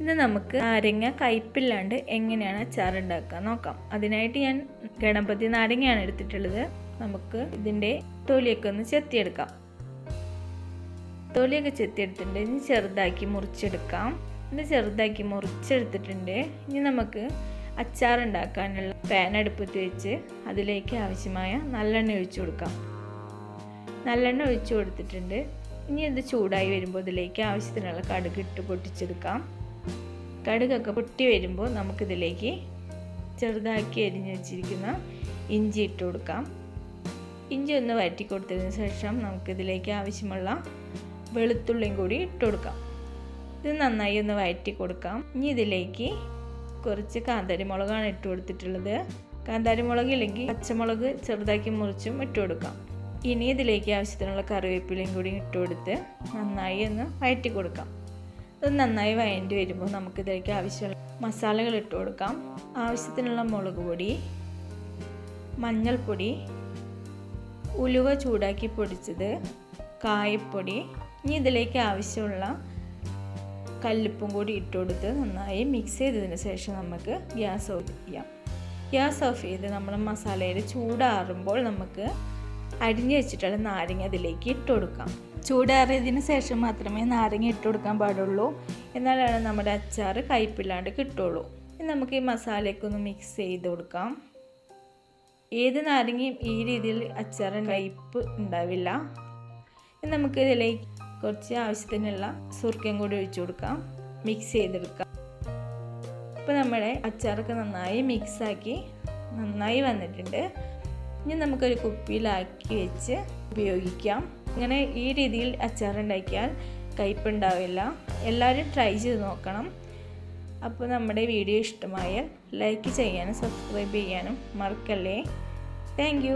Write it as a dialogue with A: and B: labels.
A: ഇന്ന് നമുക്ക് നാരങ്ങ കയ്പില്ലാണ്ട് എങ്ങനെയാണ് അച്ചാർ ഉണ്ടാക്കുക നോക്കാം. അതിനായിട്ട് ഞാൻ ഗണപതി നാരങ്ങയാണ് എടുത്തിട്ടുള്ളത്. നമുക്ക് ഇതിന്റെ തൊലിയൊക്കെ ഒന്ന് ചെത്തിയെടുക്കാം. തൊലിയൊക്കെ ചെത്തിയെടുത്തിട്ടുണ്ട്. ഇനി ചെറുതാക്കി മുറിച്ചെടുക്കാം. ഇത് ചെറുതാക്കി മുറിച്ചെടുത്തിട്ടുണ്ട്. ഇനി നമുക്ക് അച്ചാർ ഉണ്ടാക്കാനുള്ള പാൻ അടുപ്പത്ത് വെച്ച് അതിലേക്ക് ആവശ്യമായ നല്ലെണ്ണ ഒഴിച്ചു കൊടുക്കാം. നല്ലെണ്ണ ഒഴിച്ചു കൊടുത്തിട്ടുണ്ട്. ഇനി ഇത് ചൂടായി വരുമ്പോൾ ഇതിലേക്ക് ആവശ്യത്തിനുള്ള കടുക് ഇട്ട് പൊട്ടിച്ചെടുക്കാം. കടുകൊക്കെ പൊട്ടി വരുമ്പോൾ നമുക്കിതിലേക്ക് ചെറുതാക്കി അരിഞ്ഞ് വെച്ചിരിക്കുന്ന ഇഞ്ചി ഇട്ട് കൊടുക്കാം. ഇഞ്ചി ഒന്ന് വഴറ്റി കൊടുത്തതിന് ശേഷം നമുക്കിതിലേക്ക് ആവശ്യമുള്ള വെളുത്തുള്ളിയും കൂടി ഇട്ട് കൊടുക്കാം. ഇത് നന്നായി ഒന്ന് വഴറ്റി കൊടുക്കാം. ഇനി ഇതിലേക്ക് കുറച്ച് കാന്താരി മുളകാണ് ഇട്ട് കൊടുത്തിട്ടുള്ളത്. കാന്താരി മുളക് ഇല്ലെങ്കിൽ പച്ചമുളക് ചെറുതാക്കി മുറിച്ചും ഇട്ട് കൊടുക്കാം. ഇനി ഇതിലേക്ക് ആവശ്യത്തിനുള്ള കറിവേപ്പിലയും കൂടി ഇട്ട് കൊടുത്ത് നന്നായി ഒന്ന് വഴറ്റി കൊടുക്കാം. ഇത് നന്നായി വഴണ്ടി വരുമ്പോൾ നമുക്കിതിലേക്ക് ആവശ്യമുള്ള മസാലകൾ ഇട്ട് കൊടുക്കാം. ആവശ്യത്തിനുള്ള മുളക് പൊടി മഞ്ഞൾപ്പൊടി ഉലുവ ചൂടാക്കി പൊടിച്ചത് കായപ്പൊടി. ഇനി ഇതിലേക്ക് ആവശ്യമുള്ള കല്ലുപ്പും കൂടി ഇട്ട് കൊടുത്ത് നന്നായി മിക്സ് ചെയ്തതിന് ശേഷം നമുക്ക് ഗ്യാസ് ഓഫ് ചെയ്യാം. ഗ്യാസ് ഓഫ് ചെയ്ത് നമ്മൾ മസാലയിൽ ചൂടാറുമ്പോൾ നമുക്ക് അരിഞ്ഞു വെച്ചിട്ടുള്ള നാരങ്ങ അതിലേക്ക് ഇട്ട് കൊടുക്കാം. ചൂടാറിയതിന് ശേഷം മാത്രമേ നാരങ്ങ ഇട്ട് കൊടുക്കാൻ പാടുള്ളൂ. എന്നാലാണ് നമ്മുടെ അച്ചാർ കയ്പില്ലാണ്ട് കിട്ടുള്ളൂ. ഇനി നമുക്ക് ഈ മസാലയൊക്കെ ഒന്ന് മിക്സ് ചെയ്ത് കൊടുക്കാം. ഏത് നാരങ്ങയും ഈ രീതിയിൽ അച്ചാർ കയ്പ്പ് ഉണ്ടാവില്ല. ഇനി നമുക്ക് ഇതിലേക്ക് കുറച്ച് ആവശ്യത്തിനുള്ള സുർക്കയും കൂടി ഒഴിച്ചു കൊടുക്കാം. മിക്സ് ചെയ്തെടുക്കാം. ഇപ്പോൾ നമ്മുടെ അച്ചാറൊക്കെ നന്നായി മിക്സാക്കി നന്നായി വന്നിട്ടുണ്ട്. ഇനി നമുക്കൊരു കുപ്പിയിലാക്കി വെച്ച് ഉപയോഗിക്കാം. ഇങ്ങനെ ഈ രീതിയിൽ അച്ചാർ ഉണ്ടാക്കിയാൽ കയ്പുണ്ടാവില്ല. എല്ലാവരും ട്രൈ ചെയ്ത് നോക്കണം. അപ്പോൾ നമ്മുടെ വീഡിയോ ഇഷ്ടമായാൽ ലൈക്ക് ചെയ്യാനും സബ്സ്ക്രൈബ് ചെയ്യാനും മറക്കല്ലേ. താങ്ക്